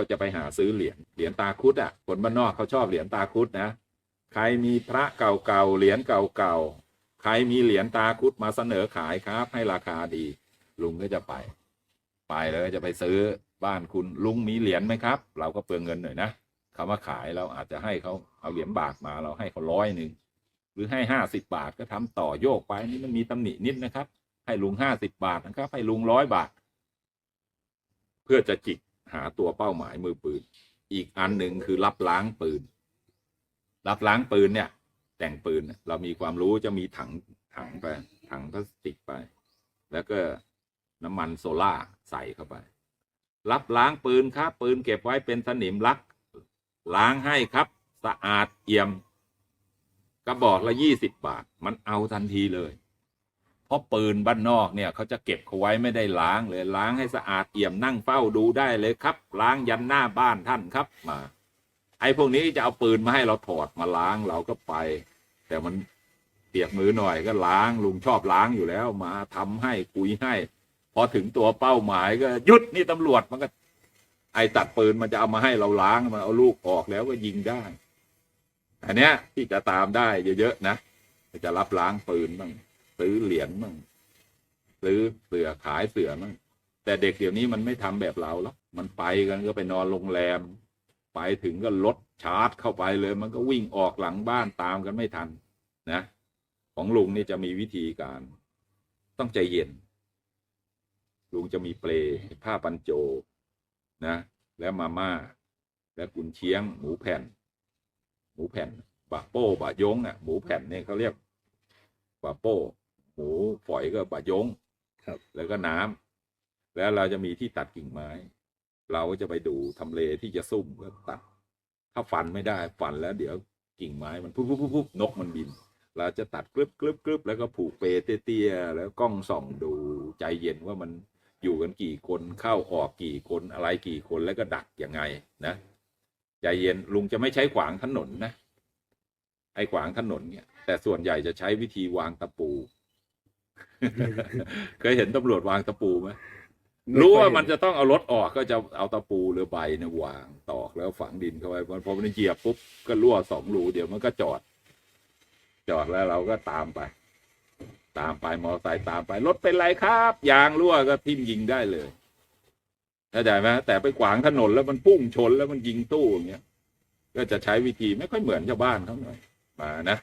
เขาจะไปหาซื้อเหรียญเหรียญตาคุดอะคนบ้านนอกเขาชอบเหรียญตาคุดนะ ใครมีพระเก่าๆเหรียญเก่าๆใครมีเหรียญตาคุดมาเสนอขายครับ ให้ราคาดี ลุงก็จะไป ไปแล้วก็จะไปซื้อบ้านคุณลุงมีเหรียญไหมครับ เราก็เปลืองเงินหน่อยนะเขามาขายเราอาจจะให้เขาเอาเหรียญบาทมาเราให้เขาร้อยหนึ่งหรือให้ห้าสิบบาทก็ทำต่อโยกไปนี่มันมีตำหนินิดนะครับ ให้ลุงห้าสิบบาทนะครับให้ลุงร้อยบาท เพื่อจะจิก หาตัวเป้าหมายมือปืน อีกอันหนึ่งคือรับล้างปืน รับล้างปืนเนี่ย แต่งปืนเรามีความรู้จะมีถังถังไปถังพลาสติกไป แล้วก็น้ำมันโซล่าใส่เข้าไป รับล้างปืนครับปืนเก็บไว้เป็นสนิมลัก ล้างให้ครับ สะอาดเอี่ยม กระบอกละยี่สิบบาท มันเอาทันทีเลย เพราะปืนบ้านนอกเนี่ยเขาจะเก็บเขาไว้ไม่ได้ล้างเลยล้างให้สะอาดเอี่ยมนั่งเฝ้าดูได้เลยครับ ล้างยันหน้าบ้านท่านครับมา ไอ้พวกนี้จะเอาปืนมาให้เราถอดมาล้างเราก็ไป แต่มันเปียกมือหน่อยก็ล้างลุงชอบล้างอยู่แล้วมาทำให้คุยให้ พอถึงตัวเป้าหมายก็หยุดนี่ตำรวจมันก็ ไอ้ตัดปืนมันจะเอามาให้เราล้างมันเอาลูกออกแล้วก็ยิงได้อันเนี้ยที่จะตามได้เยอะๆนะจะรับล้างปืนบ้าง ซื้อเหรียญบ้างซื้อเสือขายเสือบ้างแต่เด็กเดี๋ยวนี้มันไม่ทำแบบเราแล้วมันไปกันก็ไปนอนโรงแรม ไปถึงก็รถชาร์จเข้าไปเลย มันก็วิ่งออกหลังบ้านตามกันไม่ทัน นะ ของลุงนี่จะมีวิธีการ ต้องใจเย็น ลุงจะมีเปลผ้าปันโจนะ แล้วมาม่า และกุนเชียง หมูแผ่น หมูแผ่นบะโป้บะยงอะ หมูแผ่นเนี่ยเขาเรียกบะโป้ หมูฝอยก็บะยงครับ แล้วก็น้ำแล้วเราจะมีที่ตัดกิ่งไม้ เราก็จะไปดูทำเลที่จะซุ่มก็ตัด ถ้าฟันไม่ได้ฟันแล้วเดี๋ยวกิ่งไม้มันปุ๊บปุ๊บปุ๊บปุ๊บนกมันบิน เราจะตัดกรึบกรึบกรึบแล้วก็ผูกเปเตี้ยๆแล้วกล้องส่องดูใจเย็นว่ามันอยู่กันกี่คนเข้าออกกี่คนอะไรกี่คนแล้วก็ดักยังไงนะใจเย็นลุงจะไม่ใช้ขวางถนนนะไอ้ขวางถนนเนี่ยแต่ส่วนใหญ่จะใช้วิธีวางตะปู เคยเห็นตำรวจวางตะปูไหมรู้ว่ามันจะต้องเอารถออกก็จะเอาตะปูหรือใบเนี่ยวางตอกแล้วฝังดินเข้าไปพอมันเหยียบปุ๊บก็รั่วสองรูเดี๋ยวมันก็จอด จอดแล้วเราก็ตามไป ตามไปมอเตอร์ไซค์ตามไปรถเป็นไรครับ ยางรั่วก็ทิ่มยิงได้เลยเข้าใจไหมแต่ไปขวางถนนแล้วมันพุ่งชนแล้วมันยิงตู้อย่างเงี้ยก็จะใช้วิธีไม่ค่อยเหมือนชาวบ้านเขาหน่อยมานะ